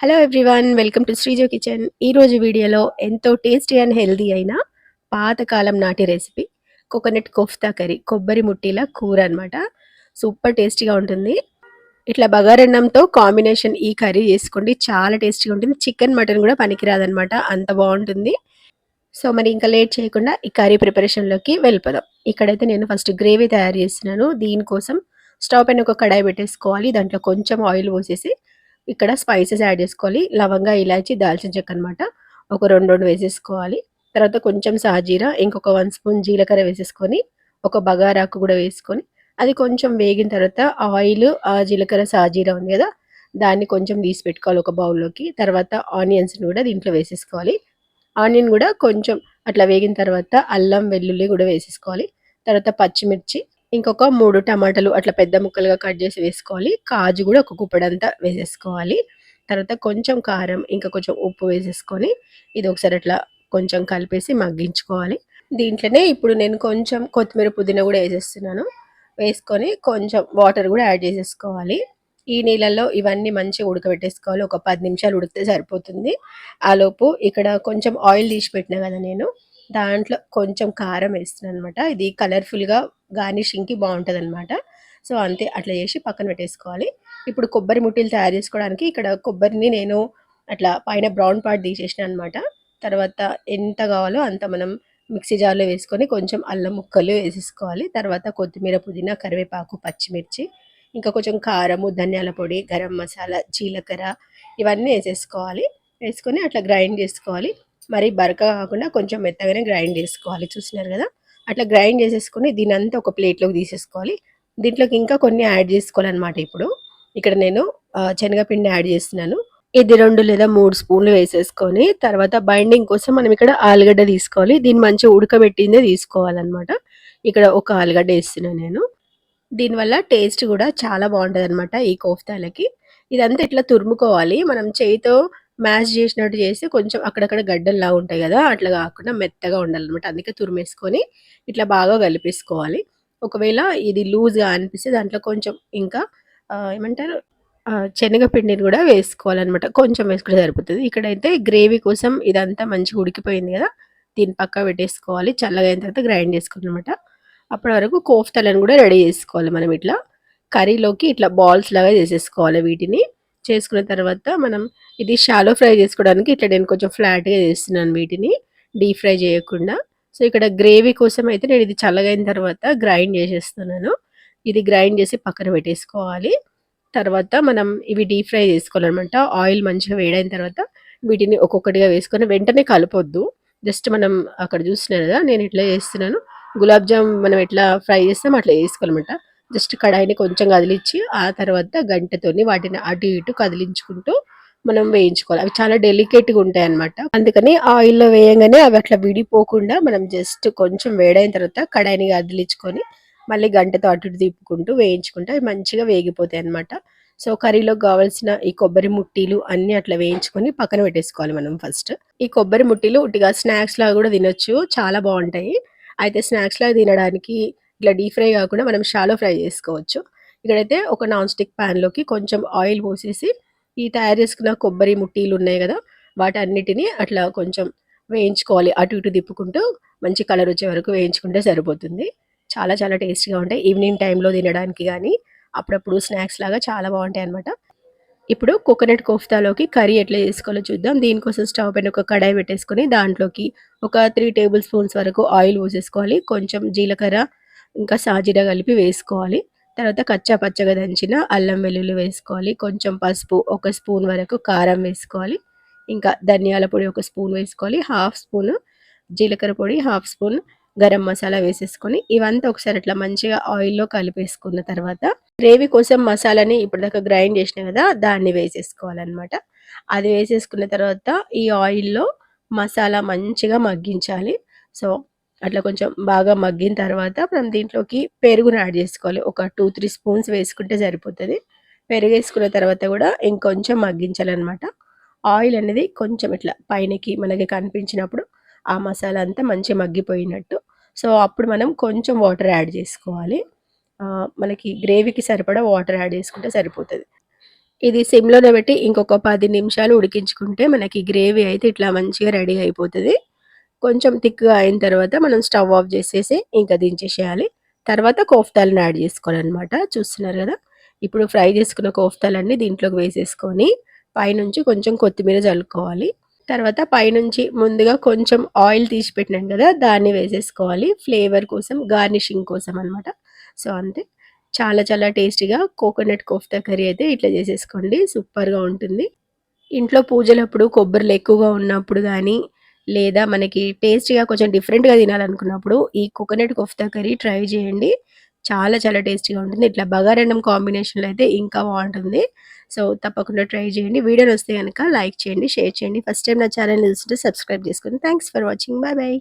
Hello everyone welcome to Sreejo kitchen ఈరోజు వీడియోలో ఎంతో టేస్టీ అండ్ హెల్దీ అయిన పాతకాలం నాటి రెసిపీ కోకోనట్ కోఫ్తా కర్రీ కొబ్బరి ముట్టిల కూర అనమాట సూపర్ టేస్టీగా ఉంటుంది. ఇట్లా బగారన్నంతో కాంబినేషన్ ఈ కర్రీ చేసుకోండి. చాలా టేస్టీగా ఉంటుంది. చికెన్ మటన్ కూడా పనికిరాదనమాట అంత బాగుంటుంది. సో మరి ఇంకా లేట్ చేయకుండా ఈ కర్రీ ప్రిపరేషన్లోకి వెళ్ళిపోదాం. ఇక్కడైతే నేను ఫస్ట్ గ్రేవీ తయారు చేస్తున్నాను. దీనికోసం స్టవ్ పైన ఒక కడాయి పెట్టేసుకోవాలి. దాంట్లో కొంచెం ఆయిల్ పోసేసి ఇక్కడ స్పైసెస్ యాడ్ చేసుకోవాలి. లవంగా ఇలాచి దాల్చిన చెక్క అనమాట ఒక రెండు రెండు వేసేసుకోవాలి. తర్వాత కొంచెం సాజీరా ఇంకొక వన్ స్పూన్ జీలకర్ర వేసేసుకొని ఒక బగారాకు కూడా వేసుకొని అది కొంచెం వేగిన తర్వాత ఆయిల్ ఆ జీలకర్ర సాజీరా ఉంది కదా దాన్ని కొంచెం తీసి పెట్టుకోవాలి ఒక బౌల్లోకి తర్వాత ఆనియన్స్ని కూడా దీంట్లో వేసేసుకోవాలి. ఆనియన్ కూడా కొంచెం అట్లా వేగిన తర్వాత అల్లం వెల్లుల్లి కూడా వేసేసుకోవాలి. తర్వాత పచ్చిమిర్చి ఇంకొక మూడు టమాటాలు అట్లా పెద్ద ముక్కలుగా కట్ చేసి వేసుకోవాలి. కాజు కూడా ఒక కుప్పడంతా వేసేసుకోవాలి. తర్వాత కొంచెం కారం ఇంకా కొంచెం ఉప్పు వేసేసుకొని ఇది ఒకసారి అట్లా కొంచెం కలిపేసి మగ్గించుకోవాలి. దీంట్లోనే ఇప్పుడు నేను కొంచెం కొత్తిమీర పుదీనా కూడా వేసేస్తున్నాను. వేసుకొని కొంచెం వాటర్ కూడా యాడ్ చేసేసుకోవాలి. ఈ నీళ్ళల్లో ఇవన్నీ మంచిగా ఉడకబెట్టేసుకోవాలి. ఒక పది నిమిషాలు ఉడికితే సరిపోతుంది. ఆలోపు ఇక్కడ కొంచెం ఆయిల్ తీసి పెట్టినా కదా నేను దాంట్లో కొంచెం కారం వేస్తున్నాను అనమాట ఇది కలర్ఫుల్గా గార్నిషింగ్కి బాగుంటుంది అనమాట సో అంతే అట్లా చేసి పక్కన పెట్టేసుకోవాలి. ఇప్పుడు కొబ్బరి ముట్టిలు తయారు చేసుకోవడానికి ఇక్కడ కొబ్బరిని నేను అట్లా పైన బ్రౌన్ పార్ట్ తీసేసిన అనమాట తర్వాత ఎంత కావాలో అంత మనం మిక్సీ జార్లో వేసుకొని కొంచెం అల్లం ముక్కలు వేసేసుకోవాలి. తర్వాత కొత్తిమీర పుదీనా కరివేపాకు పచ్చిమిర్చి ఇంకా కొంచెం కారము ధనియాల పొడి గరం మసాలా జీలకర్ర ఇవన్నీ వేసేసుకోవాలి. వేసుకొని అట్లా గ్రైండ్ చేసుకోవాలి. మరి బరక కాకుండా కొంచెం మెత్తగానే గ్రైండ్ చేసుకోవాలి. చూసినారు కదా? అట్లా గ్రైండ్ చేసేసుకొని దీని అంతా ఒక ప్లేట్లోకి తీసేసుకోవాలి. దీంట్లోకి ఇంకా కొన్ని యాడ్ చేసుకోవాలన్నమాట ఇప్పుడు. ఇక్కడ నేను శనగపిండి యాడ్ చేస్తున్నాను. ఇది రెండు లేదా మూడు స్పూన్లు వేసేసుకొని తర్వాత బైండింగ్ కోసం మనం ఇక్కడ ఆలుగడ్డ తీసుకోవాలి. దీన్ని మంచిగా ఉడకబెట్టిందే తీసుకోవాలన్నమాట. ఇక్కడ ఒక ఆలుగడ్డ వేస్తున్నాను నేను. దీనివల్ల టేస్ట్ కూడా చాలా బాగుంటుంది అనమాట ఈ కోఫ్తాలకి. ఇదంతా ఇట్లా తురుముకోవాలి. మనం చేయితో మ్యాష్ చేసినట్టు చేసి కొంచెం అక్కడక్కడ గడ్డల్లా ఉంటాయి కదా అట్లా కాకుండా మెత్తగా ఉండాలన్నమాట. అందుకే తురిమేసుకొని ఇట్లా బాగా కలిపేసుకోవాలి. ఒకవేళ ఇది లూజ్గా అనిపిస్తే దాంట్లో కొంచెం ఇంకా ఏమంటారు శనగపిండిని కూడా వేసుకోవాలన్నమాట. కొంచెం వేసుకుంటే సరిపోతుంది. ఇక్కడైతే గ్రేవీ కోసం ఇదంతా మంచిగా ఉడికిపోయింది కదా దీని పక్క పెట్టేసుకోవాలి. చల్లగా అయిన తర్వాత గ్రైండ్ చేసుకోవాలన్నమాట. అప్పటి వరకు కోఫ్తలను కూడా రెడీ చేసుకోవాలి మనం ఇట్లా. కర్రీలోకి ఇట్లా బాల్స్ లాగా చేసేసుకోవాలి వీటిని. చేసుకున్న తర్వాత మనం ఇది షాలో ఫ్రై చేసుకోవడానికి ఇట్లా నేను కొంచెం ఫ్లాట్గా చేస్తున్నాను వీటిని డీప్ ఫ్రై చేయకుండా. సో ఇక్కడ గ్రేవీ కోసం అయితే నేను ఇది చల్లగైన తర్వాత గ్రైండ్ చేసేస్తున్నాను. ఇది గ్రైండ్ చేసి పక్కన పెట్టేసుకోవాలి. తర్వాత మనం ఇవి డీప్ ఫ్రై చేసుకోవాలన్నమాట. ఆయిల్ మంచిగా వేడైన తర్వాత వీటిని ఒక్కొక్కటిగా వేసుకొని వెంటనే కలపొద్దు. జస్ట్ మనం అక్కడ చూస్తున్నాను కదా నేను ఇట్లా చేస్తున్నాను. గులాబ్ జామ్ మనం ఎట్లా ఫ్రై చేస్తాం అట్లా వేసుకోవాలన్నమాట జస్ట్ కడాయిని కొంచెం కదిలించి ఆ తర్వాత గంటతోని వాటిని అటు ఇటు కదిలించుకుంటూ మనం వేయించుకోవాలి. అవి చాలా డెలికేట్గా ఉంటాయి అనమాట అందుకని ఆయిల్లో వేయంగానే అవి అట్లా విడిపోకుండా మనం జస్ట్ కొంచెం వేడైన తర్వాత కడాయిని కదిలించుకొని మళ్ళీ గంటతో అటు ఇటు తిప్పుకుంటూ వేయించుకుంటే అవి మంచిగా వేగిపోతాయి అనమాట సో కర్రీలో కావాల్సిన ఈ కొబ్బరి ముట్టీలు అన్ని అట్లా వేయించుకొని పక్కన పెట్టేసుకోవాలి మనం ఫస్ట్ ఈ కొబ్బరి ముట్టీలు ఉట్టిగా స్నాక్స్ లాగా కూడా తినొచ్చు. చాలా బాగుంటాయి. అయితే స్నాక్స్ లాగా తినడానికి ఇట్లా డీప్ ఫ్రై కాకుండా మనం షాలో ఫ్రై చేసుకోవచ్చు. ఇక్కడైతే ఒక నాన్ స్టిక్ ప్యాన్లోకి కొంచెం ఆయిల్ పోసేసి ఈ తయారు చేసుకున్న కొబ్బరి ముట్టీలు ఉన్నాయి కదా వాటన్నిటిని అట్లా కొంచెం వేయించుకోవాలి. అటు ఇటు తిప్పుకుంటూ మంచి కలర్ వచ్చే వరకు వేయించుకుంటే సరిపోతుంది. చాలా చాలా టేస్టీగా ఉంటాయి. ఈవినింగ్ టైంలో తినడానికి కానీ అప్పుడప్పుడు స్నాక్స్ లాగా చాలా బాగుంటాయి అనమాట ఇప్పుడు కోకోనట్ కోఫ్తాలోకి కర్రీ ఎట్లా చేసుకోవాలో చూద్దాం. దీనికోసం స్టవ్ పైన ఒక కడాయి పెట్టేసుకొని దాంట్లోకి ఒక త్రీ టేబుల్ స్పూన్స్ వరకు ఆయిల్ పోసేసుకోవాలి. కొంచెం జీలకర్ర ఇంకా సాజీరా కలిపి వేసుకోవాలి. తర్వాత కచ్చా పచ్చగా దంచిన అల్లం వెల్లుల్లి వేసుకోవాలి. కొంచెం పసుపు ఒక స్పూన్ వరకు కారం వేసుకోవాలి. ఇంకా ధనియాల పొడి ఒక స్పూన్ వేసుకోవాలి. హాఫ్ స్పూన్ జీలకర్ర పొడి హాఫ్ స్పూన్ గరం మసాలా వేసేసుకొని ఇవంతా ఒకసారి అట్లా మంచిగా ఆయిల్లో కలిపేసుకున్న తర్వాత గ్రేవీ కోసం మసాలాని ఇప్పటిదాకా గ్రైండ్ చేసిన కదా దాన్ని వేసేసుకోవాలన్నమాట. అది వేసేసుకున్న తర్వాత ఈ ఆయిల్లో మసాలా మంచిగా మగ్గించాలి. సో అట్లా కొంచెం బాగా మగ్గిన తర్వాత మనం దీంట్లోకి పెరుగును యాడ్ చేసుకోవాలి. ఒక టూ త్రీ స్పూన్స్ వేసుకుంటే సరిపోతుంది. పెరుగు వేసుకున్న తర్వాత కూడా ఇంకొంచెం మగ్గించాలన్నమాట. ఆయిల్ అనేది కొంచెం ఇట్లా పైనకి మనకి కనిపించినప్పుడు ఆ మసాలా అంతా మంచిగా మగ్గిపోయినట్టు. సో అప్పుడు మనం కొంచెం వాటర్ యాడ్ చేసుకోవాలి. మనకి గ్రేవీకి సరిపడా వాటర్ యాడ్ చేసుకుంటే సరిపోతుంది. ఇది సిమ్‌లోనే పెట్టి ఇంకొక పది నిమిషాలు ఉడికించుకుంటే మనకి గ్రేవీ అయితే ఇట్లా మంచిగా రెడీ అయిపోతుంది. కొంచెం థిక్‌గా అయిన తర్వాత మనం స్టవ్ ఆఫ్ చేసేసి ఇంకా దించేసేయాలి. తర్వాత కోఫ్తాలను యాడ్ చేసుకోవాలనమాట. చూస్తున్నారు కదా ఇప్పుడు ఫ్రై చేసుకున్న కోఫ్తాలన్నీ దీంట్లోకి వేసేసుకొని పైనుంచి కొంచెం కొత్తిమీర చల్లుకోవాలి తర్వాత పైనుంచి ముందుగా కొంచెం ఆయిల్ తీసి పెట్టినాం కదా దాన్ని వేసేసుకోవాలి. ఫ్లేవర్ కోసం గార్నిషింగ్ కోసం అనమాట. సో, అంతే. చాలా చాలా టేస్టీగా కోకోనట్ కోఫ్తా కర్రీ అయితే ఇట్లా చేసేసుకోండి. సూపర్‌గా ఉంటుంది. ఇంట్లో పూజలప్పుడు కొబ్బరిలు ఎక్కువగా ఉన్నప్పుడు కానీ లేదా మనకి టేస్టీగా కొంచెం డిఫరెంట్‌గా తినాలనుకున్నప్పుడు ఈ కోకోనట్ కోఫ్తా కర్రీ ట్రై చేయండి. చాలా చాలా టేస్టీగా ఉంటుంది. ఇట్లా బగారెండం కాంబినేషన్‌లో అయితే ఇంకా బాగుంటుంది సో, తప్పకుండా ట్రై చేయండి. వీడియోలు వస్తే కనుక లైక్ చేయండి, షేర్ చేయండి. ఫస్ట్ టైం నా ఛానల్ చూస్తుంటే సబ్స్క్రైబ్ చేసుకోండి. Thanks for watching. Bye bye